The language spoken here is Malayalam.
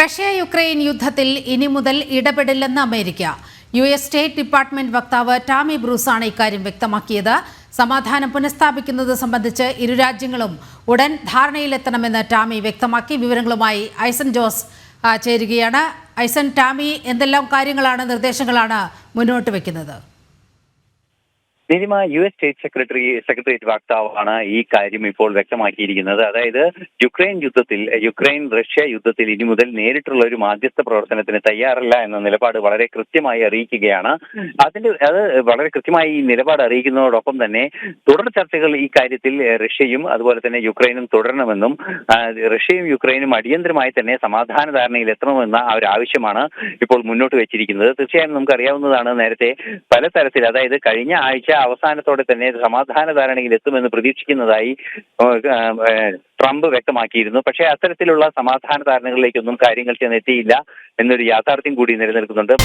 റഷ്യ യുക്രൈൻ യുദ്ധത്തിൽ ഇനി മുതൽ ഇടപെടില്ലെന്ന് America. U S state department വക്താവ് ടാമി ബ്രൂസാണ് ഇക്കാര്യം വ്യക്തമാക്കിയത്. സമാധാനം പുനഃസ്ഥാപിക്കുന്നത് സംബന്ധിച്ച് ഇരു രാജ്യങ്ങളും ഉടൻ ധാരണയിലെത്തണമെന്ന് ടാമി വ്യക്തമാക്കി. വിവരങ്ങളുമായി ഐസൻ ജോസ് ചേരുകയാണ്. ഐസൻ ടാമി എന്തെല്ലാം കാര്യങ്ങളാണ് നിർദ്ദേശങ്ങളാണ് മുന്നോട്ട് വെക്കുന്നത് Neelima U S State Secretary secretariat വക്താവാണ് ഈ കാര്യം ഇപ്പോൾ വ്യക്തമാക്കിയിരിക്കുന്നത്. അതായത് യുക്രൈൻ യുദ്ധത്തിൽ യുക്രൈൻ റഷ്യ യുദ്ധത്തിൽ ഇനി മുതൽ നേരിട്ടുള്ള ഒരു മാധ്യസ്ഥ പ്രവർത്തനത്തിന് തയ്യാറല്ല എന്ന നിലപാട് വളരെ കൃത്യമായി അറിയിക്കുകയാണ്. അതിന്റെ അത് വളരെ കൃത്യമായി ഈ നിലപാട് അറിയിക്കുന്നതോടൊപ്പം തന്നെ തുടർ ചർച്ചകൾ ഈ കാര്യത്തിൽ റഷ്യയും അതുപോലെ തന്നെ യുക്രൈനും തുടരണമെന്നും റഷ്യയും യുക്രൈനും അടിയന്തരമായി തന്നെ സമാധാന ധാരണയിൽ എത്തണമെന്ന ആ ഒരു ആവശ്യമാണ് ഇപ്പോൾ മുന്നോട്ട് വെച്ചിരിക്കുന്നത്. തീർച്ചയായും നമുക്കറിയാവുന്നതാണ് നേരത്തെ പല തരത്തിൽ അതായത് കഴിഞ്ഞ ആഴ്ച അവസാനത്തോടെ തന്നെ സമാധാന ധാരണയിൽ എത്തുമെന്ന് പ്രതീക്ഷിക്കുന്നതായി ട്രംപ് വ്യക്തമാക്കിയിരുന്നു. പക്ഷേ അത്തരത്തിലുള്ള സമാധാന ധാരണകളിലേക്കൊന്നും കാര്യങ്ങൾ ചെന്നെത്തിയില്ല എന്നൊരു യാഥാർത്ഥ്യം കൂടി നിലനിൽക്കുന്നുണ്ട്.